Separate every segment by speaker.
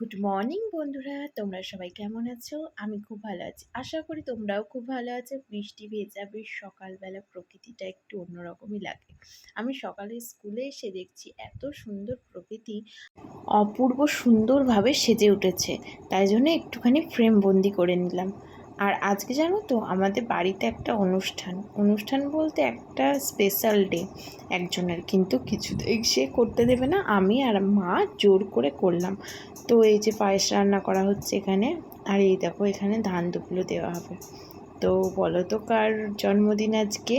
Speaker 1: Good morning বন্ধুরা। তোমরা সবাই কেমন আছো? আমি খুব ভালো আছি। আশা করি তোমরাও খুব ভালো আছো। বৃষ্টি ভেজা, বেশ সকালবেলা প্রকৃতিটা একটু অন্যরকমই লাগে। আমি সকালে স্কুলে এসে দেখছি এত সুন্দর প্রকৃতি অপূর্ব সুন্দরভাবে সেজে উঠেছে। তাই জন্য একটুখানি ফ্রেম বন্দি করে নিলাম। আর আজকে জানো তো আমাদের বাড়িতে একটা অনুষ্ঠান। অনুষ্ঠান বলতে একটা স্পেশাল ডে একজনের। কিন্তু কিছুতেই সে করতে দেবে না, আমি আর মা জোর করে করলাম। তো এই যে পায়েস রান্না করা হচ্ছে এখানে, আর এই দেখো এখানে ধান দুপুলো দেওয়া হবে। তো বলো তো কার জন্মদিন আজকে?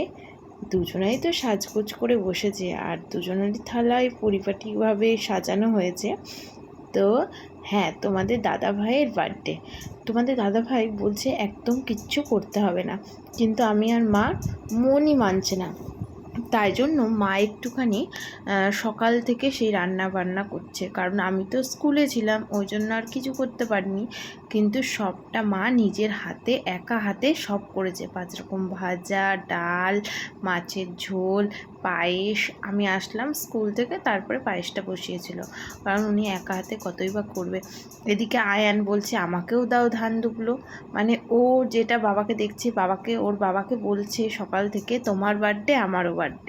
Speaker 1: দুজনেই তো সাজগোজ করে বসেছে, আর দুজনেরই থালায় পরিপাটিভাবে সাজানো হয়েছে। তো হ্যাঁ তোমাদের দাদা ভাইয়ের বার্থডে তোমাদের দাদা ভাই বলছে একদম কিচ্ছু করতে হবে না। কিন্তু আমি আর মা মনই মানছে না। তাই জন্য মা একটুখানি সকাল থেকে সেই রান্না বান্না করছে। কারণ আমি তো স্কুলে ছিলাম, ওই জন্য আর কিছু করতে পারিনি। কিন্তু সবটা মা নিজের হাতে, একা হাতে সব করেছে। পাঁচ রকম ভাজা, ডাল, মাছের ঝোল, পায়েস। আমি আসলাম স্কুল থেকে, তারপরে পায়েসটা বসিয়েছিল। কারণ উনি একা হাতে কতই বা করবে। এদিকে আয়ান বলছে, আমাকেও দাও ধান দুবলো। মানে ও যেটা বাবাকে দেখছে, বাবাকে, ওর বাবাকে বলছে সকাল থেকে, তোমার বার্থডে আমারও বার্থডে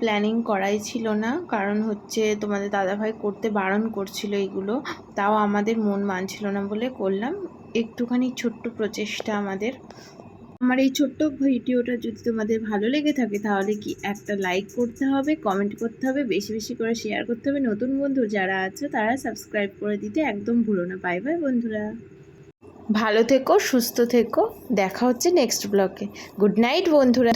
Speaker 1: প্ল্যানিং করাই ছিল না, কারণ হচ্ছে তোমাদের দাদাভাই করতে বারণ করছিল এগুলো, তাও আমাদের মন মানছিল না বলে করলাম। একটুখানি ছোট্ট প্রচেষ্টা আমাদের। আমার এই ছোট্ট ভিডিওটা যদি তোমাদের ভালো লেগে থাকে, তাহলে কি একটা লাইক করতে হবে কমেন্ট করতে হবে, বেশি বেশি করে শেয়ার করতে হবে। নতুন বন্ধু যারা আছে, তারা সাবস্ক্রাইব করে দিতে একদম ভুলো না। বাই বাই বন্ধুরা। ভালো থেকো, সুস্থ থেকো। দেখা হচ্ছে নেক্সট ব্লগে গুড নাইট বন্ধুরা।